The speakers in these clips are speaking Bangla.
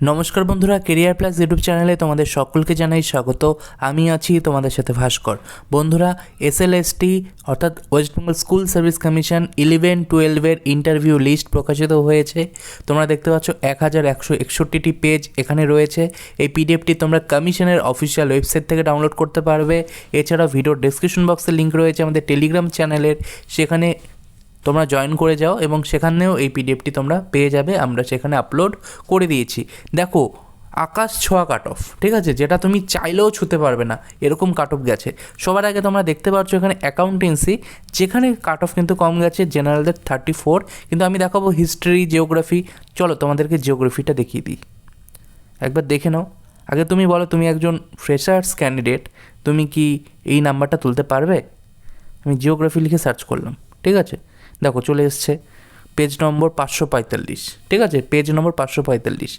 নমস্কার বন্ধুরা কেরিয়ার প্লাস ইউটিউব চ্যানেলে তোমাদের সকলকে জানাই স্বাগত। আমি আছি তোমাদের সাথে ভাস্কর। বন্ধুরা এসএলএসটি অর্থাৎ West Bengal school service commission eleven টুয়েলভের ইন্টারভিউ লিস্ট প্রকাশিত হয়েছে। তোমরা দেখতে পাচ্ছ এক হাজার একশো একষট্টিটি পেজ এখানে রয়েছে। এই পিডিএফটি তোমরা কমিশনের অফিসিয়াল ওয়েবসাইট থেকে ডাউনলোড করতে পারবে। এছাড়াও ভিডিও ডেসক্রিপশন বক্সে লিঙ্ক রয়েছে আমাদের টেলিগ্রাম চ্যানেলের সেখানে তোমরা জয়েন করে যাও এবং সেখানেও এই পিডিএফটি তোমরা পেয়ে যাবে। আমরা সেখানে আপলোড করে দিয়েছি। দেখো, আকাশ ছোঁয়া কাট অফ ঠিক আছে? যেটা তুমি চাইলেও ছুতে পারবে না। এরকম কাট অফ গেছে। সবার আগে তোমরা দেখতে পাচ্ছ এখানে অ্যাকাউন্টেন্সি যেখানে কাট অফ কিন্তু কম গেছে জেনারেলদের থার্টি ফোর কিন্তু আমি দেখাবো হিস্ট্রি জিওগ্রাফি চলো, তোমাদেরকে জিওগ্রাফিটা দেখিয়ে দিই। একবার দেখে নাও। আগে তুমি বলো, তুমি একজন ফ্রেশার্স ক্যান্ডিডেট তুমি কি এই নাম্বারটা তুলতে পারবে? আমি জিওগ্রাফি লিখে সার্চ করলাম, ঠিক আছে? দেখো চলে এসছে পেজ নম্বর পাঁচশো পঁয়তাল্লিশ, ঠিক আছে? পেজ নম্বর পাঁচশো পঁয়তাল্লিশ।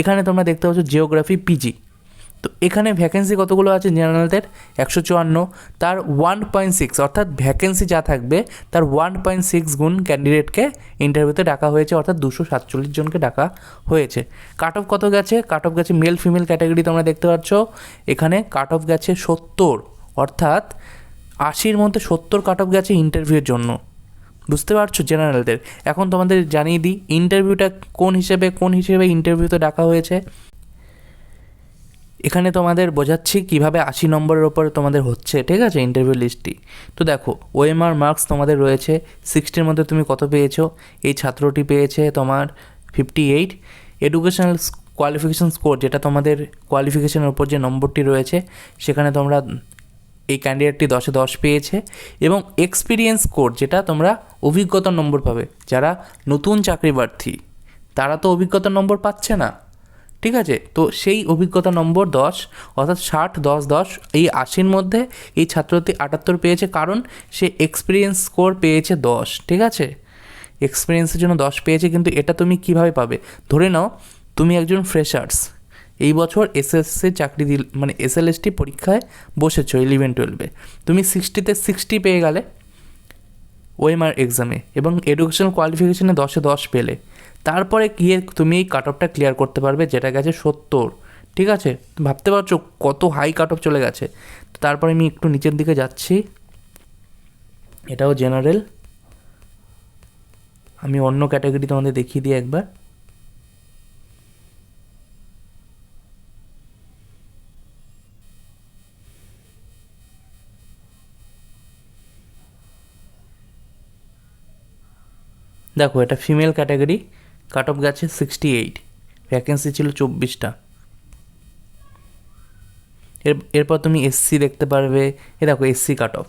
এখানে তোমরা দেখতে পাচ্ছ জিওগ্রাফি পিজি তো এখানে ভ্যাকেন্সি কতগুলো আছে জেনারেলদের একশো চুয়ান্ন। তার ওয়ান পয়েন্ট সিক্স অর্থাৎ ভ্যাকেন্সি যা থাকবে, তার ওয়ান পয়েন্ট সিক্স গুণ ক্যান্ডিডেটকে ইন্টারভিউতে ডাকা হয়েছে, অর্থাৎ দুশো সাতচল্লিশ জনকে ডাকা হয়েছে। কাট অফ কত গেছে? কাট অফ গেছে মেল ফিমেল ক্যাটাগরি তোমরা দেখতে পাচ্ছ। এখানে কাট অফ গেছে সত্তর, অর্থাৎ আশির মধ্যে সত্তর কাট অফ গেছে ইন্টারভিউর জন্য। বুঝতে পারছ জেনারেলদের? এখন তোমাদের জানিয়ে দিই ইন্টারভিউটা কোন হিসেবে কোন হিসেবে ইন্টারভিউতে ডাকা হয়েছে? এখানে তোমাদের বোঝাচ্ছি কীভাবে আশি নম্বরের ওপর তোমাদের হচ্ছে, ঠিক আছে ইন্টারভিউ লিস্টটি তো দেখো ওএমআর মার্কস তোমাদের রয়েছে সিক্সটির মধ্যে তুমি কত পেয়েছ? এই ছাত্রটি পেয়েছে তোমার fifty eight educational qualification score যেটা তোমাদের কোয়ালিফিকেশনের ওপর যে নম্বরটি রয়েছে, সেখানে তোমরা এই ক্যান্ডিডেটটি দশে দশ পেয়েছে এবং এক্সপিরিয়েন্স কোড যেটা তোমরা অভিজ্ঞতার নম্বর পাবে। যারা নতুন চাকরি প্রার্থী, তারা তো অভিজ্ঞতার নম্বর পাচ্ছে না। ঠিক আছে? তো সেই অভিজ্ঞতা নম্বর দশ, অর্থাৎ ষাট, দশ দশ, এই আশির মধ্যে এই ছাত্রটি আটাত্তর পেয়েছে। কারণ সে এক্সপিরিয়েন্স স্কোর পেয়েছে দশ। ঠিক আছে? এক্সপিরিয়েন্সের জন্য দশ পেয়েছে, কিন্তু এটা তুমি কীভাবে পাবে? ধরে নাও, তুমি একজন ফ্রেশার্স এই বছর এসএসসি চাকরি দিল মানে এসএলএসটি পরীক্ষায় বসেছো ইলেভেন টুয়েলভে তুমি সিক্সটিতে সিক্সটি পেয়ে গেলে ওএমআর এক্সামে এবং এডুকেশনাল কোয়ালিফিকেশনে দশে দশ পেলে। তারপরে গিয়ে তুমি এই কাট অফটা ক্লিয়ার করতে পারবে, যেটা গেছে সত্তর। ঠিক আছে? ভাবতে পারছ কত হাই কাট অফ চলে গেছে? তারপরে আমি একটু নিচের দিকে যাচ্ছি। এটাও জেনারেল আমি অন্য ক্যাটাগরি তোমাদের দেখিয়ে দিই একবার। দেখো, এটা ফিমেল ক্যাটাগরি কাট অফ গেছে সিক্সটি এইট ভ্যাকেন্সি ছিল চব্বিশটা। এর, এরপর তুমি এসসি দেখতে পারবে, এ দেখো SC cut off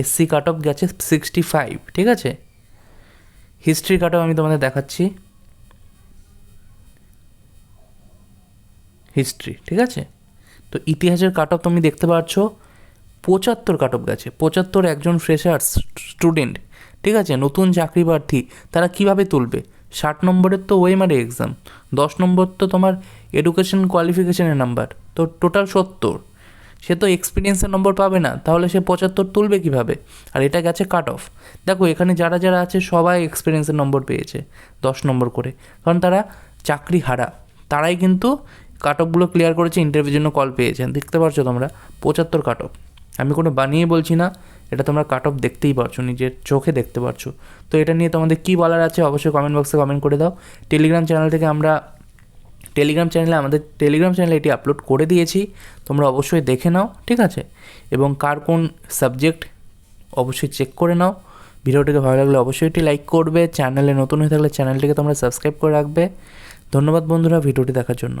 SC cut off গেছে সিক্সটি ফাইভ ঠিক আছে? হিস্ট্রি কাট অফ আমি তোমাদের দেখাচ্ছি। হিস্ট্রি ঠিক আছে? তো ইতিহাসের কাট অফ তুমি দেখতে পাচ্ছ, পঁচাত্তর কাট অফ গেছে। পঁচাত্তর একজন ফ্রেশার্স স্টুডেন্ট ঠিক আছে? নতুন চাকরি প্রার্থী, তারা কীভাবে তুলবে? ষাট নম্বরের তো ওয়েমারে এক্সাম দশ নম্বর তো তোমার এডুকেশন কোয়ালিফিকেশনের নাম্বার তো টোটাল সত্তর। সে তো এক্সপিরিয়েন্সের নম্বর পাবে না, তাহলে সে পঁচাত্তর তুলবে কীভাবে? আর এটা গেছে কাট অফ দেখো, এখানে যারা যারা আছে, সবাই এক্সপিরিয়েন্সের নম্বর পেয়েছে, দশ নম্বর করে। কারণ তারা চাকরি হারা, তারাই কিন্তু কাট অফগুলো ক্লিয়ার করেছে ইন্টারভিউর জন্য কল পেয়েছেন। দেখতে পারছ তোমরা? পঁচাত্তর কাট অফ আমি কোনো বানিয়ে বলছি না এটা তোমরা কাট অফ দেখতেই পারছ, নিজের চোখে দেখতে পারছ। তো এটা নিয়ে তোমাদের কী বলার আছে অবশ্যই কমেন্ট বক্সে কমেন্ট করে দাও। টেলিগ্রাম চ্যানেল থেকে আমরা টেলিগ্রাম চ্যানেলে আমাদের টেলিগ্রাম চ্যানেলে এটি আপলোড করে দিয়েছি, তোমরা অবশ্যই দেখে নাও, ঠিক আছে? এবং কার কোন সাবজেক্ট অবশ্যই চেক করে নাও। ভিডিওটিকে ভালো লাগলে অবশ্যই এটি লাইক করবে। চ্যানেলে নতুন হয়ে থাকলে চ্যানেলটিকে তোমরা সাবস্ক্রাইব করে রাখবে। ধন্যবাদ বন্ধুরা, ভিডিওটি দেখার জন্য।